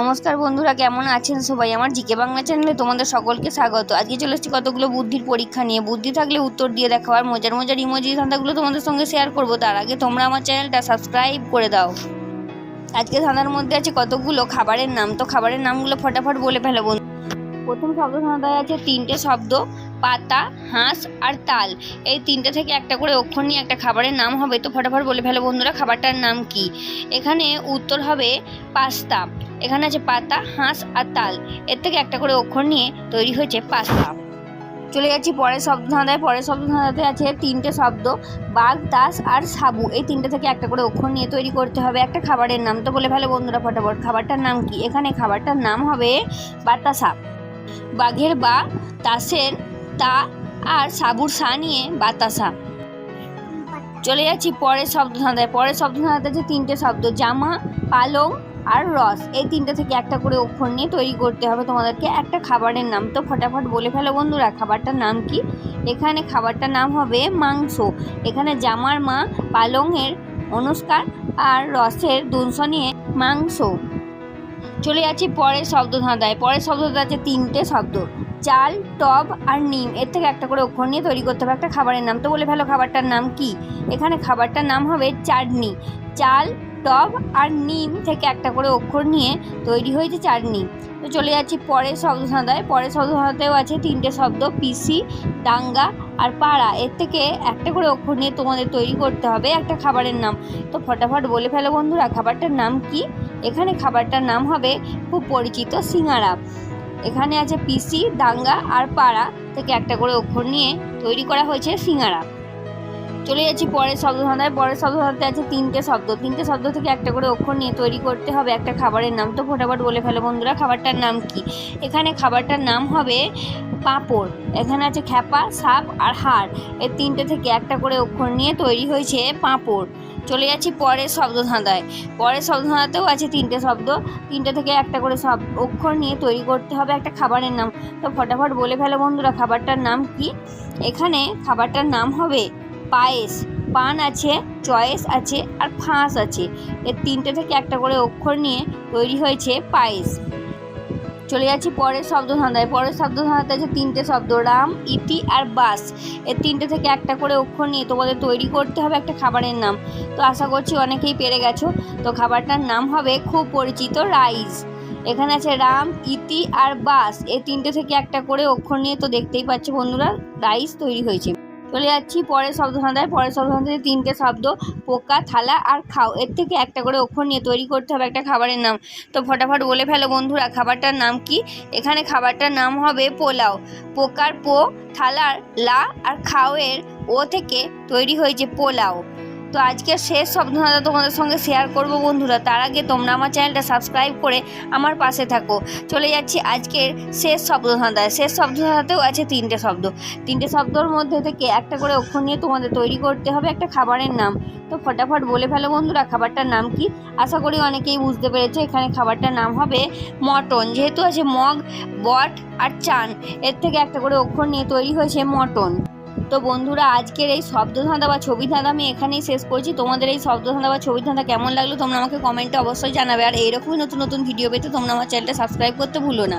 নমস্কার বন্ধুরা, কেমন আছেন সবাই? আমার জিকে বাংলা চ্যানেলে তোমাদের সকলকে স্বাগত। আজকে চলে এসেছি কতগুলো বুদ্ধির পরীক্ষা নিয়ে। বুদ্ধি থাকলে উত্তর দিয়ে দেখাও, আর মজার মজার ইমোজি ধাঁধাগুলো তোমাদের সঙ্গে শেয়ার করব। তার আগে তোমরা আমার চ্যানেলটা সাবস্ক্রাইব করে দাও। আজকে ধাঁধার মধ্যে আছে কতগুলো? খাবারের নাম। তো খাবারের নামগুলো ফটাফট বলে ফেলো বন্ধু। প্রথম শব্দ ধাঁধায় আছে তিনটে শব্দ, পাতা, হাঁস আর তাল। এই তিনটে থেকে একটা করে অক্ষর নিয়ে একটা খাবারের নাম হবে। তো ফটাফট বলে ফেলো বন্ধুরা, খাবারটার নাম কি? এখানে উত্তর হবে পাস্তা। এখানে আছে পাতা, হাঁস আর তাল। এর থেকে একটা করে অক্ষর নিয়ে তৈরি হয়েছে পাস্তা। চলে যাচ্ছি পরের শব্দ ধাঁধায় পরের শব্দ ধাঁধাতে আছে তিনটে শব্দ, বাঘ, দাস আর সাবু। এই তিনটে থেকে একটা করে অক্ষর নিয়ে তৈরি করতে হবে একটা খাবারের নাম। তো বলে ফেলে বন্ধুরা ফটাফট, খাবারটার নাম কি? এখানে খাবারটার নাম হবে বাতাসা বাঘের বা তাসের তা আর সাবুর সা নিয়ে বাতাসা চলে যাচ্ছি পরের শব্দ ধাঁধায় পরের শব্দ ধাঁধাতে আছে তিনটে শব্দ, জামা, পালং আর রস, এই তিনটে থেকে একটা করে অক্ষর নিয়ে তৈরি করতে হবে তোমাদেরকে। একটা খাবারের নাম তো ফটাফট বলে ফেলো বন্ধুরা, খাবারটার নাম কি? এখানে খাবারটার নাম হবে মাংস। এখানে জামার মা পালংয়ের অনুষ্কার আর রসের দুংশ নিয়ে মাংস। চলে যাচ্ছি পরের শব্দ ধাঁধায় পরের শব্দ আছে তিনটে শব্দ। চাল, টব আর নিম, এর থেকে একটা করে অক্ষর নিয়ে তৈরি করতে হবে। একটা খাবারের নাম তো বলে ফেলো, খাবারটার নাম কি? এখানে খাবারটার নাম হবে চাটনি। চাল টব আর নিম থেকে একটা করে অক্ষর নিয়ে তৈরি হয়েছে চাটনি। তো চলে যাচ্ছি পরের শব্দ পরের শব্দ আছে তিনটে শব্দ, পিসি ডাঙ্গা আর পাড়া। এর থেকে একটা করে অক্ষর নিয়ে তোমাদের তৈরি করতে হবে একটা খাবারের নাম। তো ফটাফট বলে ফেলো বন্ধুরা, খাবারটার নাম কি? এখানে খাবারটার নাম হবে খুব পরিচিত সিঙ্গারা। এখানে আছে পিসি, দাঙ্গা আর পাড়া থেকে একটা করে অক্ষর নিয়ে তৈরি করা হয়েছে সিঙ্গারা। চলে যাচ্ছি পরের শব্দ ধাঁধায় পরের শব্দ ধাঁধাতে আছে তিনটে শব্দ। তিনটে শব্দ থেকে একটা করে অক্ষর নিয়ে তৈরি করতে হবে। একটা খাবারের নাম তো ফটাফট বলে ফেলো বন্ধুরা। খাবারটার নাম কি? এখানে খাবারটার নাম হবে পাঁপড়। এখানে আছে খ্যাপা, সাপ আর হাড়। এর তিনটে থেকে একটা করে অক্ষর নিয়ে তৈরি হয়েছে পাঁপড়। চলে যাচ্ছি পরের শব্দ ধাঁধায় পরের শব্দ ধাঁধাতেও আছে তিনটে শব্দ। তিনটে থেকে একটা করে সব অক্ষর নিয়ে তৈরি করতে হবে একটা খাবারের নাম। তো ফটাফট বলে ফেলো বন্ধুরা, খাবারটার নাম কি? এখানে খাবারটার নাম হবে পায়েস। পান আছে, চয়েস আছে, আর ফাঁস আছে। এর তিনটে থেকে একটা করে অক্ষর নিয়ে তৈরি হয়েছে পায়েস। চলে যাচ্ছি পরের শব্দ ধাঁধায় পরের শব্দ ধাঁধাতে আছে তিনটে শব্দ, রাম, ইতি, আর বাস। এর তিনটে থেকে একটা করে অক্ষর নিয়ে তোমাদের তৈরি করতে হবে একটা খাবারের নাম। তো আশা করছি অনেকেই পেরে গেছো। তো খাবারটার নাম হবে খুব পরিচিত রাইস। এখানে আছে রাম, ইতি, আর বাস। এই তিনটে থেকে একটা করে অক্ষর নিয়ে তো দেখতেই পাচ্ছ বন্ধুরা, রাইস তৈরি হয়েছে। চলে যাচ্ছি, পরের শব্দ সন্ধ্যায় পরের শব্দ সন্ধ্যায় তিনটে শব্দ, পোকা, থালা আর খাও। এর থেকে একটা করে অক্ষর নিয়ে তৈরি করতে হবে একটা খাবারের নাম। তো ফটাফট বলে ফেলো বন্ধুরা, খাবারটার নাম কি? এখানে খাবারটার নাম হবে পোলাও। পোকার পো, থালার লা আর খাওয়ের ও থেকে তৈরি হয়েছে পোলাও। তো আজকের শেষ শব্দ তোমাদের সঙ্গে শেয়ার করব বন্ধুরা। তার আগে তোমরা আমার চ্যানেলটা সাবস্ক্রাইব করে আমার পাশে থাকো। চলে যাচ্ছি আজকের শেষ ধাঁধায় শেষ ধাঁধাতেও আছে তিনটে শব্দ। তিনটে শব্দর মধ্যে থেকে একটা করে অক্ষর নিয়ে তোমাদের তৈরি করতে হবে একটা খাবারের নাম। তো ফটাফট বলে ফেলো বন্ধুরা, খাবারটার নাম কি? আশা করি অনেকেই বুঝতে পেরেছে, এখানে খাবারটার নাম হবে মটন। যেহেতু আছে মগ, বট আর চান, এর থেকে একটা করে অক্ষর নিয়ে তৈরি হয়েছে মটন। তো বন্ধুরা, আজকের এই শব্দ ধাঁধা বা ছবি ধাঁধা আমি এখানেই শেষ করছি। তোমাদের এই শব্দ ধাঁধা বা ছবি ধাঁধা কেমন লাগল তোমরা আমাকে কমেন্টে অবশ্যই জানাবে। আর এইরকমই নতুন নতুন ভিডিও পেতে তোমরা আমার চ্যানেলটা সাবস্ক্রাইব করতে ভুলো না।